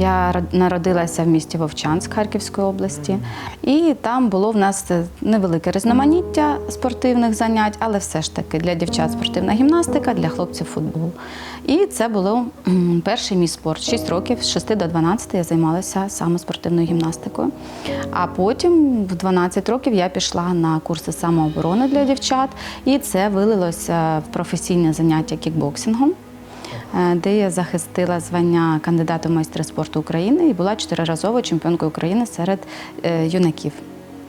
Я народилася в місті Вовчанськ Харківської області, і там було в нас е, невелике різноманіття спортивних занять, але все ж таки для дівчат спортивна гімнастика, для хлопців футбол. І це було перший мій спорт. 6 років, з 6 до 12 я займалася саме спортивною гімнастикою. А потім, в 12 років, я пішла на курси самооборони для дівчат, і це вилилося в професійне заняття кікбоксингом е, де я захистила звання кандидата в майстри спорту України і була чотириразовою чемпіонкою України серед е, юнаків.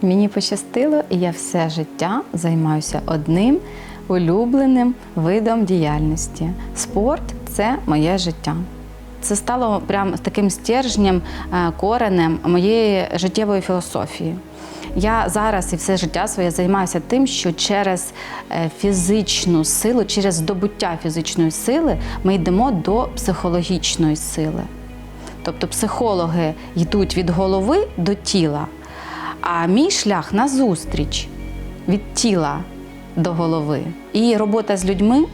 Мені пощастило, і я все життя займаюся одним улюбленим видом діяльності. Спорт це моє життя. Це стало прям таким стержнем, е, коренем моєї життєвої філософії. Я зараз і все життя своє займаюся тим, що через е, фізичну силу, через здобуття фізичної сили ми йдемо до психологічної сили. Тобто психологи йдуть від голови до тіла, а мій шлях назустріч від тіла до голови. І робота з людьми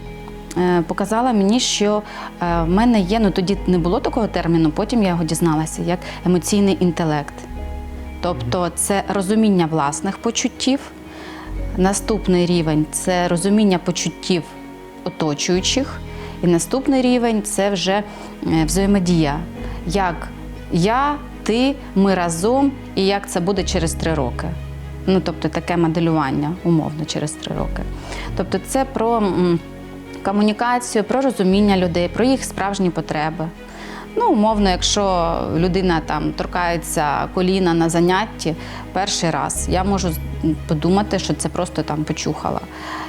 е, показала мені, що е, в мене є, ну тоді не було такого терміну, потім я його дізналася, як емоційний інтелект. Тобто це розуміння власних почуттів. Наступний рівень це розуміння почуттів оточуючих. І наступний рівень це вже е, взаємодія. Як я, ти, ми разом, і як це буде через три роки. Ну, тобто таке моделювання умовно через три роки. Тобто, це про комунікацію, про розуміння людей, про їх справжні потреби. Ну, умовно, якщо людина там торкається коліна на занятті перший раз, я можу подумати, що це просто там почухала.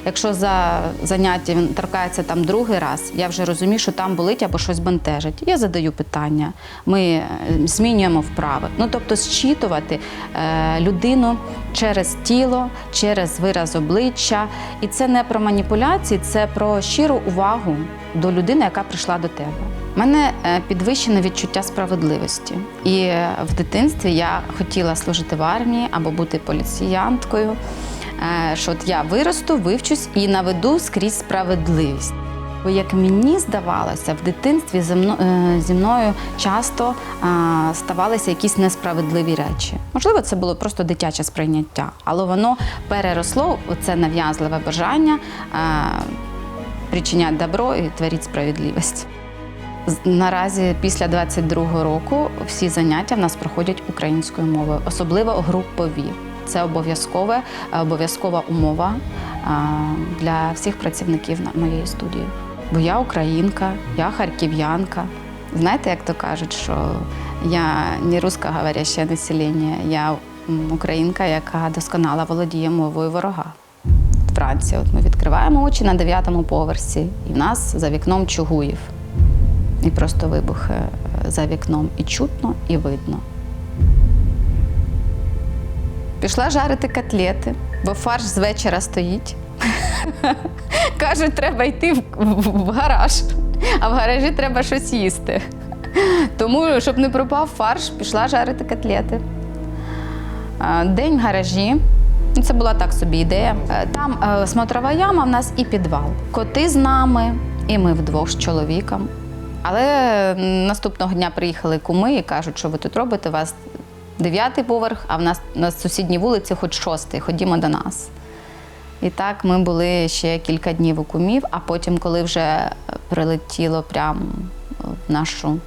Якщо за заняття він торкається там другий раз, я вже розумію, що там болить або щось бентежить. Я задаю питання, ми е, змінюємо вправи. Ну тобто, зчитувати е, людину через тіло, через вираз обличчя. І це не про маніпуляції, це про щиру увагу до людини, яка прийшла до тебе. У мене е, підвищене відчуття справедливості. І е, в дитинстві я хотіла служити в армії або бути поліціянткою. Е, Що от я виросту, вивчусь і наведу скрізь справедливість. Бо як мені здавалося, в дитинстві зі мно- зі мною часто ставалися якісь несправедливі речі. Можливо, це було просто дитяче сприйняття, але воно переросло це нав'язливе бажання причиняти добро і творити справедливість. Наразі після 22-го року всі заняття в нас проходять українською мовою, особливо групові. Це обов'язкове, е, обов'язкова умова для всіх працівників моєї студії. Бо я українка, я харків'янка. Знаєте, як то кажуть, що я не русскоговоряще населення, я українка, яка досконало володіє мовою ворога. Вранці от ми відкриваємо очі на дев'ятому поверсі, і в нас за вікном Чугуїв. І просто вибухи е, за вікном і чутно, і видно. Пішла жарити котлети, бо фарш з вечора стоїть. Кажуть, треба йти в, гараж, а в гаражі треба щось їсти. Тому, щоб не пропав фарш, пішла жарити котлети. Е, День в гаражі. Ну, Це була так собі ідея. Е, Там смотрова яма, в нас і підвал. Коти з нами, і ми вдвох з чоловіком. Але наступного дня приїхали куми і кажуть, що ви тут робите, у вас дев'ятий поверх, а в нас на сусідній вулиці хоч шостий, ходімо до нас. І так ми були ще кілька днів у кумів, а потім, коли вже прилетіло прямо в нашу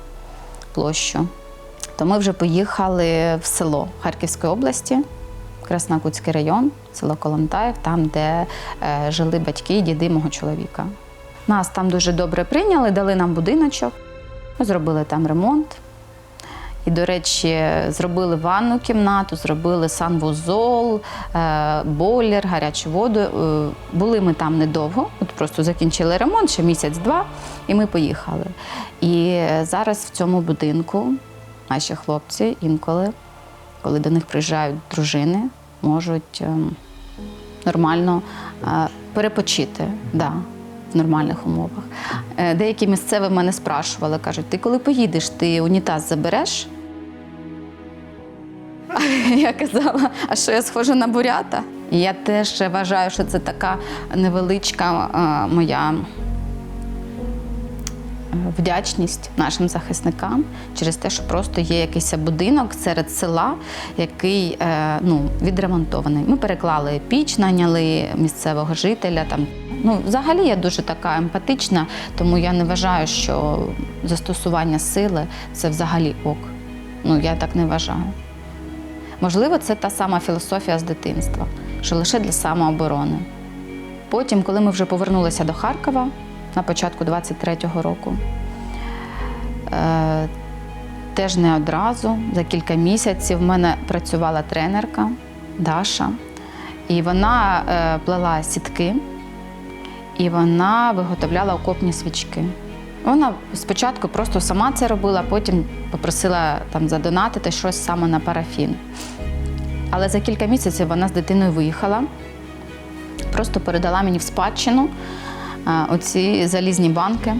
площу, то ми вже поїхали в село Харківської області, Краснокутський район, село Колонтаїв, там, де е, жили батьки і діди мого чоловіка. Нас там дуже добре прийняли, дали нам будиночок, ми зробили там ремонт. І, до речі, зробили ванну кімнату, зробили санвузол, е, бойлер, гарячу воду. Е, Були ми там недовго, от просто закінчили ремонт, ще місяць-два, і ми поїхали. І зараз в цьому будинку наші хлопці інколи, коли до них приїжджають дружини, можуть ем, нормально е, перепочити. Да. В нормальних умовах. Е, Деякі місцеві мене спрашували, кажуть, ти коли поїдеш, ти унітаз забереш? Я казала, а що я схожа на бурята? Я теж вважаю, що це така невеличка е, моя вдячність нашим захисникам через те, що просто є якийсь будинок серед села, який е, ну, відремонтований. Ми переклали піч, наняли місцевого жителя. Там. Ну, взагалі я дуже така емпатична, тому я не вважаю, що застосування сили це взагалі ок. Ну, я так не вважаю. Можливо, це та сама філософія з дитинства, що лише для самооборони. Потім, коли ми вже повернулися до Харкова на початку 23-го року, е, теж не одразу, за кілька місяців в мене працювала тренерка Даша, і вона е, плела сітки, і вона виготовляла окопні свічки. Вона спочатку просто сама це робила, потім попросила там задонатити щось саме на парафін. Але за кілька місяців вона з дитиною виїхала, просто передала мені в спадщину оці залізні банки.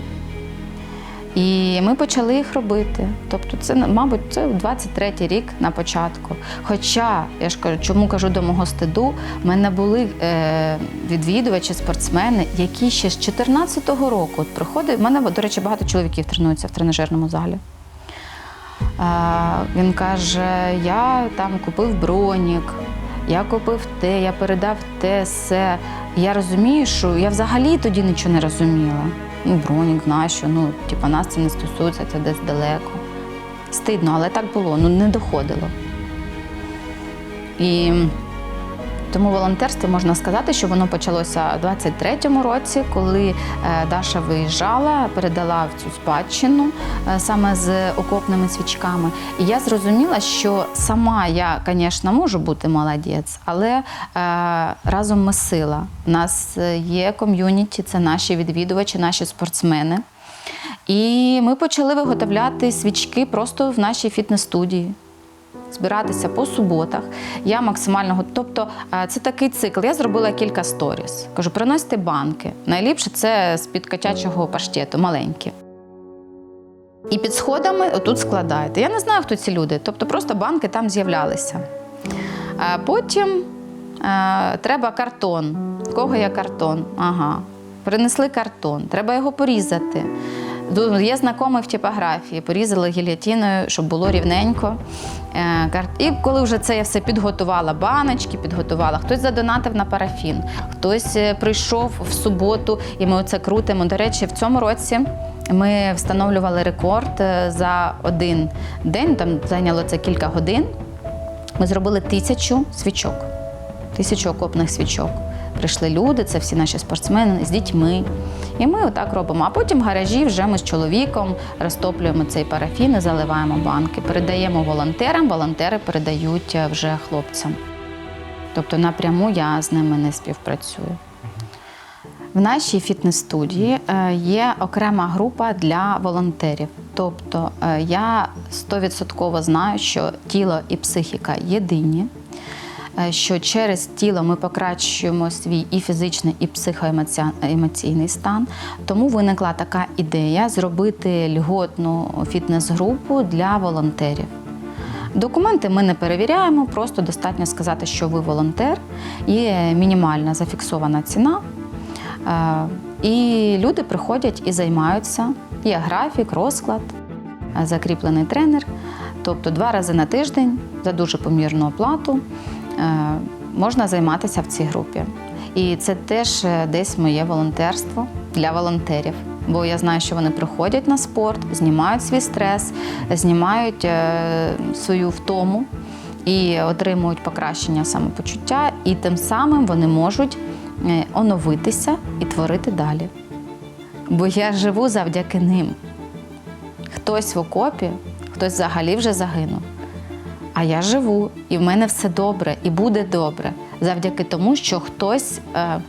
І ми почали їх робити. Тобто, це, мабуть, це 23-й рік на початку. Хоча, я ж кажу, чому кажу до мого стиду, в мене були е, відвідувачі, спортсмени, які ще з 14-го року от приходять. В мене, до речі, багато чоловіків тренуються в тренажерному залі. А, він каже: я там купив бронік, я купив те, я передав те, все. Я розумію, що я взагалі тоді нічого не розуміла. Ну, бронік, нащо? Ну, типу, нас це не стосується, це десь далеко. Стидно, але так було, ну не доходило. І тому волонтерство можна сказати, що воно почалося у 23-му році, коли е, Даша виїжджала, передала в цю спадщину е, саме з окопними свічками. І я зрозуміла, що сама я, звісно, можу бути молодець, але е, разом ми сила. У нас є ком'юніті, це наші відвідувачі, наші спортсмени. І ми почали виготовляти свічки просто в нашій фітнес-студії збиратися по суботах. Я максимально Тобто е, це такий цикл. Я зробила кілька сторіс. Кажу, приносьте банки. Найліпше це з-під котячого паштету, маленькі. І під сходами отут складаєте. Я не знаю, хто ці люди. Тобто просто банки там з'являлися. Потім е, треба картон. Кого є картон? Ага. Принесли картон, треба його порізати. Є знайомий в типографії, порізали гільотіною, щоб було рівненько. Е, І коли вже це я все підготувала, баночки підготувала, хтось задонатив на парафін, хтось е, прийшов в суботу, і ми оце крутимо. До речі, в цьому році ми встановлювали рекорд е, за один день, там зайняло це кілька годин. Ми зробили тисячу свічок, тисячу окопних свічок. Прийшли люди, це всі наші спортсмени з дітьми. І ми отак робимо. А потім в гаражі вже ми з чоловіком розтоплюємо цей парафін і заливаємо банки. Передаємо волонтерам, волонтери передають е, вже хлопцям. Тобто напряму я з ними не співпрацюю. В нашій фітнес-студії е, є окрема група для волонтерів. Тобто е, я 100% знаю, що тіло і психіка єдині, що через тіло ми покращуємо свій і фізичний, і психоемоційний стан. Тому виникла така ідея зробити льготну фітнес-групу для волонтерів. Документи ми не перевіряємо, просто достатньо сказати, що ви волонтер, є мінімальна зафіксована ціна. Е, І люди приходять і займаються. Є графік, розклад, е, закріплений тренер. Тобто два рази на тиждень за дуже помірну оплату е, можна займатися в цій групі. І це теж е, десь моє волонтерство для волонтерів. Бо я знаю, що вони приходять на спорт, знімають свій стрес, знімають е, свою втому і отримують покращення самопочуття, і тим самим вони можуть е, оновитися і творити далі. Бо я живу завдяки ним. Хтось в окопі, хтось взагалі вже загинув. А я живу, і в мене все добре, і буде добре завдяки тому, що хтось е, е,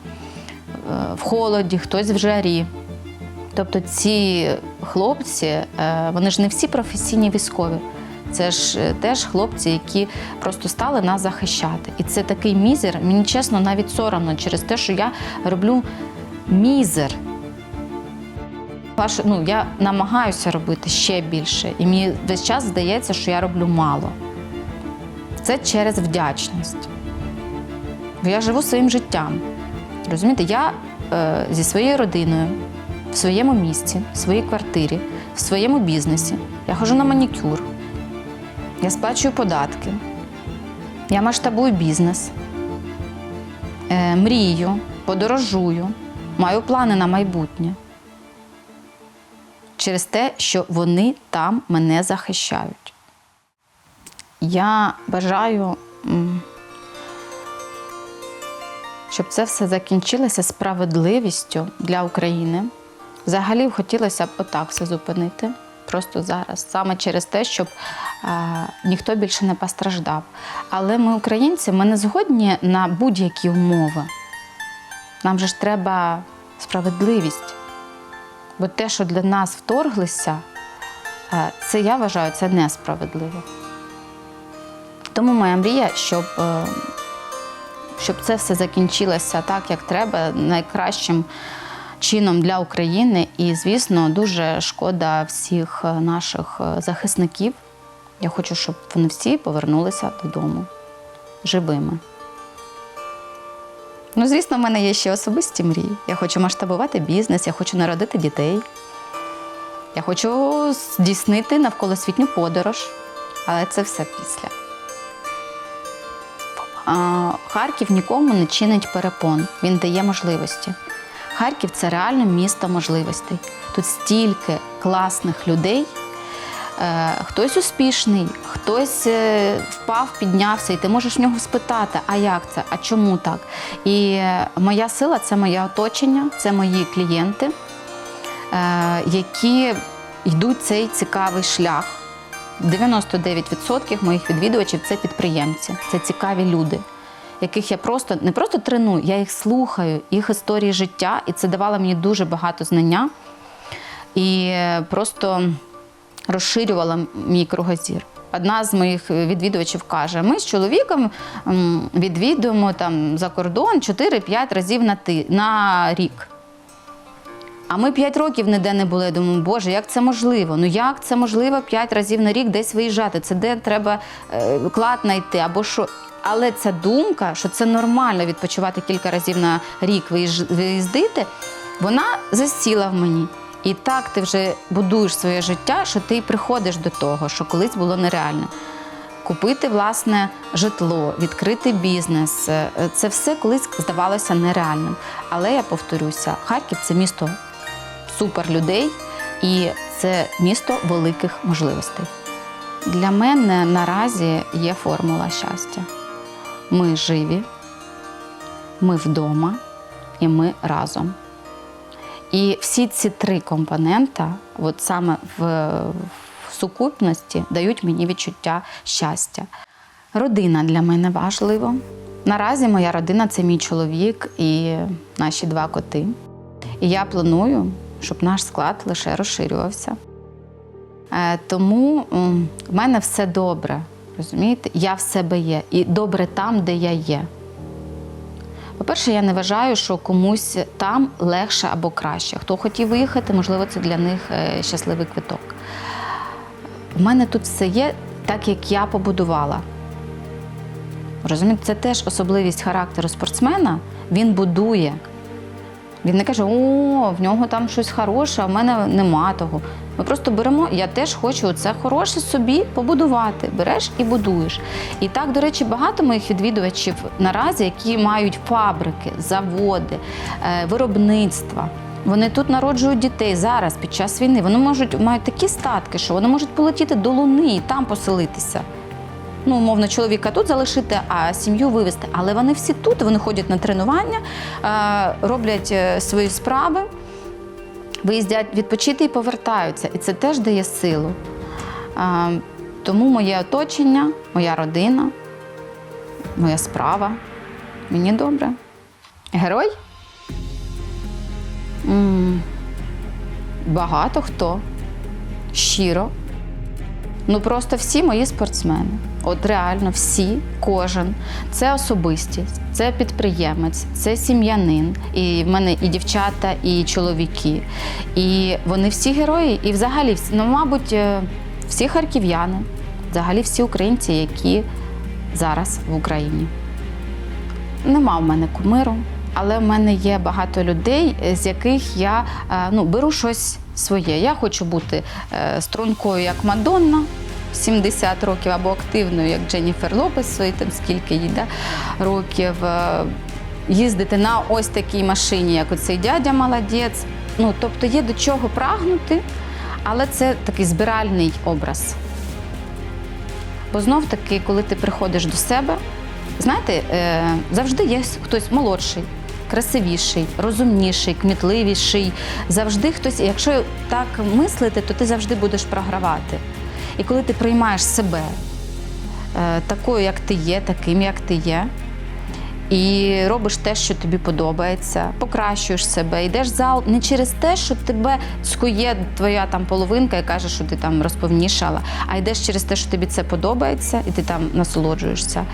в холоді, хтось в жарі. Тобто ці хлопці, е, вони ж не всі професійні військові. Це ж теж хлопці, які просто стали нас захищати. І це такий мізер. Мені чесно, навіть соромно через те, що я роблю мізер. Ну, я намагаюся робити ще більше. І мені весь час здається, що я роблю мало. Це через вдячність. Я живу своїм життям. Розумієте, я е, зі своєю родиною в своєму місці, в своїй квартирі, в своєму бізнесі. Я ходжу на манікюр, я сплачую податки, я масштабую бізнес, е, мрію, подорожую, маю плани на майбутнє. Через те, що вони там мене захищають. Я бажаю, щоб це все закінчилося справедливістю для України. Взагалі хотілося б отак все зупинити. Просто зараз, саме через те, щоб а, ніхто більше не постраждав. Але ми, українці, ми не згодні на будь-які умови. Нам же ж треба справедливість. Бо те, що для нас вторглися, е, це я вважаю, це несправедливо. Тому моя мрія, щоб, е, щоб це все закінчилося так, як треба, найкращим чином для України. І, звісно, дуже шкода всіх е, наших е, захисників. Я хочу, щоб вони всі повернулися додому живими. Ну, звісно, в мене є ще особисті мрії. Я хочу масштабувати бізнес, я хочу народити дітей. Я хочу здійснити навколосвітню подорож, але це все після. Харків нікому не чинить перепон, він дає можливості. Харків це реальне місто можливостей. Тут стільки класних людей. Е, Хтось успішний, хтось е, впав, піднявся, і ти можеш в нього спитати, а як це, а чому так? І е, моя сила це моє оточення, це мої клієнти, які йдуть цей цікавий шлях. 99% моїх відвідувачів це підприємці, це цікаві люди, яких я просто не просто треную, я їх слухаю, їх історії життя, і це давало мені дуже багато знання. І е, просто розширювала мій кругозір. Одна з моїх відвідувачів каже: ми з чоловіком відвідуємо там за кордон 4-5 разів на, ти, на рік. А ми 5 років ніде не були. Я думаю, Боже, як це можливо? Ну як це можливо 5 разів на рік десь виїжджати? Це де треба е, клад знайти або що. Але ця думка, що це нормально відпочивати кілька разів на рік виїздити, вона засіла в мені. І так ти вже будуєш своє життя, що ти приходиш до того, що колись було нереально. Купити власне житло, відкрити бізнес е, це все колись здавалося нереальним. Але я повторюся, Харків це місто супер людей і це місто великих можливостей. Для мене наразі є формула щастя. Ми живі, ми вдома і ми разом. І всі ці три компонента, от саме в, в сукупності, дають мені відчуття щастя. Родина для мене важлива. Наразі моя родина це мій чоловік і наші два коти. І я планую, щоб наш склад лише розширювався. Е, Тому в мене все добре. Розумієте? Я в себе є. І добре там, де я є. По-перше, я не вважаю, що комусь там легше або краще. Хто хотів виїхати, можливо, це для них е, щасливий квиток. В мене тут все є так, як я побудувала. Розумієте, це теж особливість характеру спортсмена. Він будує. Він не каже, о, в нього там щось хороше, а в мене нема того. Ми просто беремо, я теж хочу це хороше собі побудувати. Береш і будуєш. І так, до речі, багато моїх відвідувачів наразі, які мають фабрики, заводи, е, виробництва. Вони тут народжують дітей зараз під час війни. Вони можуть мають такі статки, що вони можуть полетіти до Луни і там поселитися. Ну, умовно, чоловіка тут залишити, а сім'ю вивезти. Але вони всі тут, вони ходять на тренування, е, роблять е, свої справи, виїздять відпочити і повертаються. І це теж дає силу. Е, Тому моє оточення, моя родина, моя справа. Мені добре. Герой? М, Багато хто. Щиро. Ну просто всі мої спортсмени. От реально всі, кожен. Це особистість, це підприємець, це сім'янин. І в мене і дівчата, і чоловіки. І вони всі герої. І взагалі, ну, мабуть, е, всі харків'яни, взагалі всі українці, які зараз в Україні. Нема в мене кумиру, але в мене є багато людей, з яких я е, ну, беру щось своє. Я хочу бути е, стрункою, як Мадонна. 70 років або активною, як Дженніфер Лопес, свої там скільки їй да, років, е, їздити на ось такій машині, як оцей дядя молодець. Ну, тобто є до чого прагнути, але це такий збиральний образ. Бо знов таки, коли ти приходиш до себе, знаєте, е, завжди є хтось молодший, красивіший, розумніший, кмітливіший. Завжди хтось, якщо так мислити, то ти завжди будеш програвати. І коли ти приймаєш себе е, такою, як ти є, таким, як ти є, і робиш те, що тобі подобається, покращуєш себе, йдеш в зал не через те, що тебе цькує твоя там половинка і каже, що ти там розповнішала, а йдеш через те, що тобі це подобається, і ти там насолоджуєшся.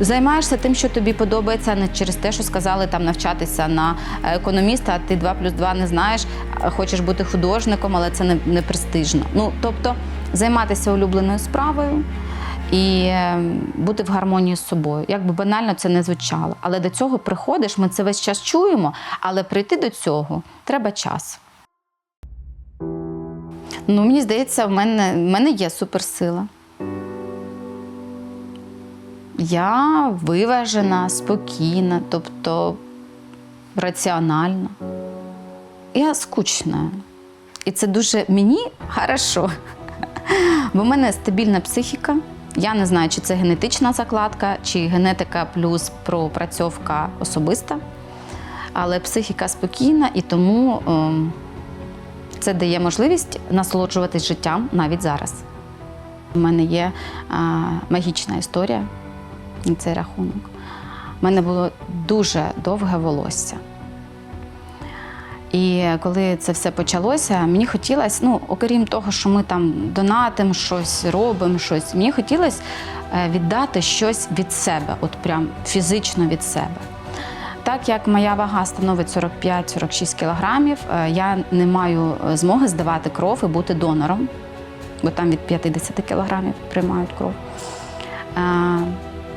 Займаєшся тим, що тобі подобається, не через те, що сказали там навчатися на економіста, а ти 2 плюс 2 не знаєш, хочеш бути художником, але це не, не престижно. Ну, тобто займатися улюбленою справою і е, бути в гармонії з собою. Як би банально це не звучало. Але до цього приходиш, ми це весь час чуємо, але прийти до цього треба час. Ну, мені здається, в мене, в мене є суперсила. Я виважена, спокійна, тобто раціональна. Я скучна. І це дуже мені хорошо. Бо в мене стабільна психіка. Я не знаю, чи це генетична закладка, чи генетика плюс пропрацьовка особиста. Але психіка спокійна і тому ем, це дає можливість насолоджуватись життям навіть зараз. У мене є а, магічна історія на цей рахунок. У мене було дуже довге волосся. І коли це все почалося, мені хотілося, ну, окрім того, що ми там донатимо щось, робимо щось, мені хотілося е, віддати щось від себе, от прям фізично від себе. Так як моя вага становить 45-46 кілограмів, е, я не маю е, змоги здавати кров і бути донором, бо там від 50 кілограмів приймають кров.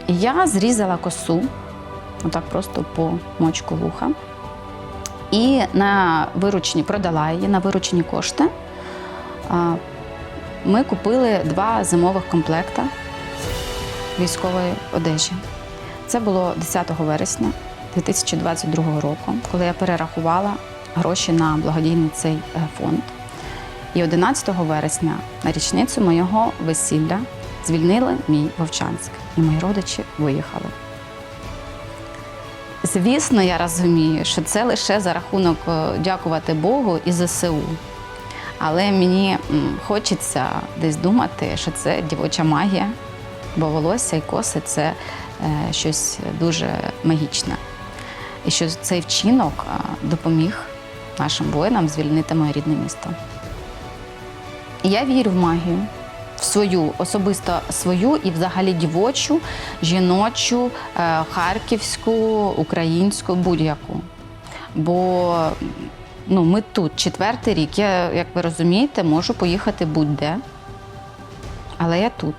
Я зрізала косу, отак просто по мочку вуха. І на виручні продала її на виручені кошти. Ми купили два зимових комплекта військової одежі. Це було 10 вересня 2022 року, коли я перерахувала гроші на благодійний цей е, фонд. І 11 вересня на річницю моєго весілля звільнили мій Вовчанськ, і мої родичі виїхали. Звісно, я розумію, що це лише за рахунок е, дякувати Богу і ЗСУ. Але мені хочеться десь думати, що це дівоча магія, бо волосся і коси це е, щось дуже магічне. І що цей вчинок е, допоміг нашим воїнам звільнити моє рідне місто. Я вірю в магію, в свою, особисто свою і взагалі дівочу, жіночу, е, харківську, українську, будь-яку. Бо ну, ми тут четвертий рік. Я, як ви розумієте, можу поїхати будь-де. Але я тут.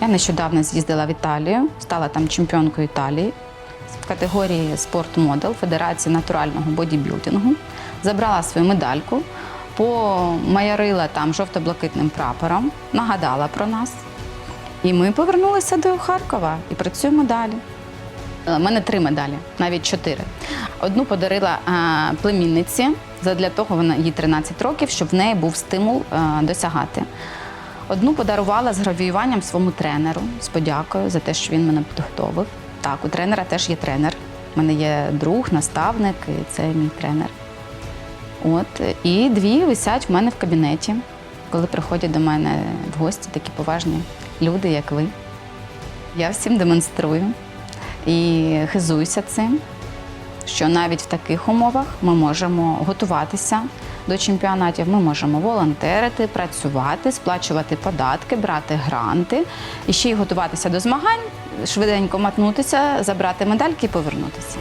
Я нещодавно з'їздила в Італію, стала там чемпіонкою Італії в категорії спорт-модел Федерації натурального бодібілдингу. Забрала свою медальку, помайорила там жовто-блакитним прапором, нагадала про нас. І ми повернулися до Харкова і працюємо далі. У мене три медалі, навіть чотири. Одну подарила е, племінниці, для того вона їй 13 років, щоб в неї був стимул е, досягати. Одну подарувала з гравіюванням своєму тренеру з подякою за те, що він мене підготовив. Так, у тренера теж є тренер. У мене є друг, наставник, і це мій тренер. От, і дві висять в мене в кабінеті, коли приходять до мене в гості такі поважні люди, як ви. Я всім демонструю і хизуюся цим, що навіть в таких умовах ми можемо готуватися до чемпіонатів, ми можемо волонтерити, працювати, сплачувати податки, брати гранти і ще й готуватися до змагань, швиденько матнутися, забрати медальки і повернутися.